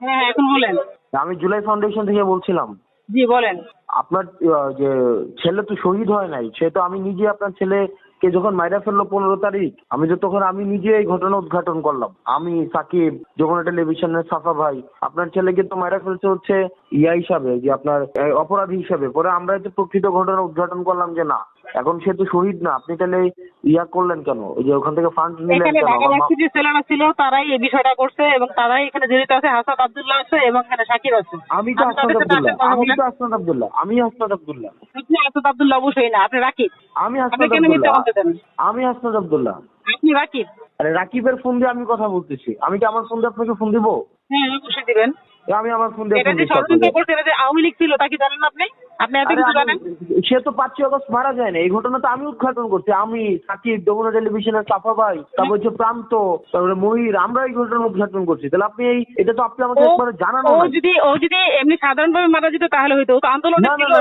হ্যাঁ হ্যাঁ, এখন বলেন। আমি জুলাই ফাউন্ডেশন থেকে বলছিলাম। জি বলেন। আপনার যে ছেলে তো শহীদ হয় নাই সে তো আমি নিজে আপনার ছেলেকে যখন মাইরা ফেলল পনেরো তারিখ আমি তো তখন আমি নিজে এই ঘটনা উদ্ঘাটন করলাম। আমি সাকিব যখন টেলিভিশনের সাফা ভাই আপনার ছেলেকে তো মাইরা ফেলছে হচ্ছে ইয়া হিসাবে যে আপনার অপরাধী হিসাবে। পরে আমরা যে প্রকৃত ঘটনা উদ্ঘাটন করলাম যে না এখন সে তো শহীদ না আপনি তাহলে ইয়া করলেন কেন? ওই যে ওখান থেকে ফান্ড নিলেন কেন? ঢাকা ভার্সিটির ছেলেরা ছিল তারাই এই বিষয়টা করছে এবং তারাই এখানে জড়িত আছে। হাসান আব্দুল্লাহ আছে এবং এখানে শাকির আছে। আমি তো সাথে আব্দুল্লাহ। আমি তো আসনাদ আব্দুল্লাহ। আমি আসনাদ আব্দুল্লাহ। আপনি হাসান আব্দুল্লাহ অবশ্যই না আপনি রাকিব। আমি মিথ্যা আব্দুল্লাহ। আমি আসনাদ আব্দুল্লাহ। আপনি রাকিব। আরে রাকিবের ফোন দিয়ে আমি কথা বলতেছি। আমি কি আমার ফোন দিয়ে আপনাকে ফোন দিব? হ্যাঁ অবশ্যই দিবেন। আমি আমার ফোন দিয়ে ফোন যে দিচ্ছি ষড়যন্ত্র আপনাকে। করছে এটা যে আওয়ামী লীগ ছিল তা কি জানেন আপনি? আপনি এত কিছু জানেন? সে তো পাঁচই আগস্ট মারা যায় না। এই ঘটনা তো আমি উদ্ঘাটন করছি। আমি সাকিব যমুনা টেলিভিশনের সাফা ভাই তারপর হচ্ছে প্রান্ত তারপরে মহির আমরা এই ঘটনা উদ্ঘাটন করছি। তাহলে আপনি এই এটা তো আপনি আমাকে একবারে জানানো ও যদি ও যদি এমনি সাধারণভাবে মারা যেত তাহলে হয়তো। তো আন্দোলনে ছিল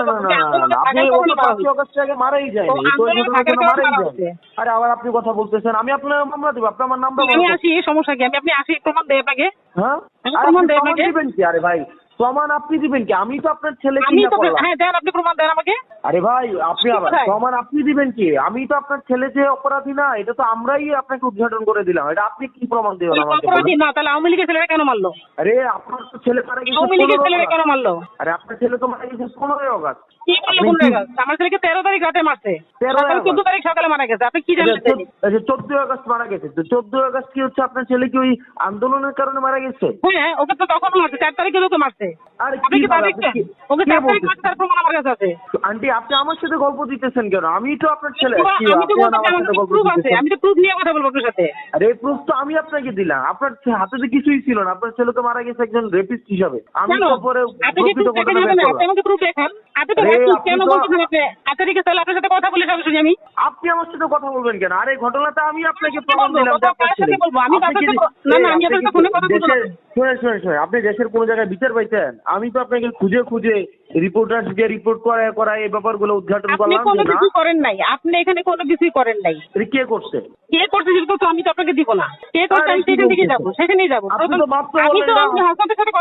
আপনি ও তো পাঁচই আগস্ট আগে মারাই এই এই কারণে মারাই হয়েছে। আরে আবার আপনি কথা বলতেছেন। আমি আপনার মামলা দিব আপনি আমার নামটা আমি আসি সমস্যা কি? আমি আপনি আসি প্রমাণ আপনাকে। হ্যাঁ আমি আর প্রমাণ আপনি দেই প্রমাণ প্রমাণ আপনি দিবেন কি? আমি তো আপনার ছেলে আমি তো হ্যাঁ দেন আপনি প্রমাণ দেন আমাকে। আরে ভাই আপনি আবার প্রমাণ আপনি দিবেন কি? আমি তো আপনার ছেলে যে অপরাধী না এটা তো আমরাই আপনাকে উদ্ঘাটন করে দিলাম। এটা আপনি কি প্রমাণ দেবেন আমাকে অপরাধী না তাহলে আওয়ামী লীগের ছেলেরা কেন মারলো? আরে আপনার তো ছেলে মারা গেছে আওয়ামী লীগের ছেলেরা কেন মারলো? আরে আপনার ছেলে তো মারা গেছে কি আমার ছেলেকে তারিখ রাতে মারছে। 13 সকাল চোদ্দ আগস্ট। তারিখ সকালে মারা গেছে। আপনি কি জানেন আগস্ট মারা গেছে। তো চোদ্দই আগস্ট কি হচ্ছে? আপনার ছেলে কি ওই আন্দোলনের কারণে মারা গেছে? হ্যাঁ ওকে তো তখন মারছে। চার তারিখে মারছে। আরে আপনি কি ওকে তার প্রমাণ আমার কাছে আছে। আন্টি আপনি আমার সাথে গল্প দিতেছেন কেন? আমি তো আপনার ছেলে। আমি তো প্রুফ আছে। আমি তো প্রুফ নিয়ে কথা বলব আপনার সাথে। আরে প্রুফ তো আমি আপনাকে দিলাম। আপনার হাতে তো কিছুই ছিল না। আপনার ছেলে তো মারা গেছে একজন রেপিস্ট হিসাবে। আমি তো পরে আপনি কি প্রুফ দেখে যাবেন আপনি আমাকে প্রুফ দেখান। আপনি তো আপনি কেন বলতেছেন আপনি আচ্ছা ঠিক আছে তাহলে আপনার সাথে কথা বলে সরাসরি আমি। আপনি আমার সাথে কথা বলবেন কেন? আরে ঘটনাটা আমি আপনাকে প্রমাণ? দিলাম আপনার ছেলে। আমি না, না, আমি আপনার সাথে ফোনে কথা বলব না। দেশের- শুনেন শুনেন শুনেন। আপনি দেশের কোনো জায়গায় বিচার পাইছেন আমি তো আপনাকে খুঁজে খুঁজে রিপোর্টার দিয়ে রিপোর্ট করায় করায় এই ব্যাপারগুলো উদ্ঘাটন আপনি করলাম কোনো যে না। কিছু করেন নাই। আপনি এখানে কোনো কিছুই করেন নাই। কে করছে? কে করছে সেটা তো আমি তো আপনাকে দিব না। কে করছে আমি সেখানে থেকে যাব সেখানেই যাব। আপনি আমি তো আপনি হাসপাতালের সাথে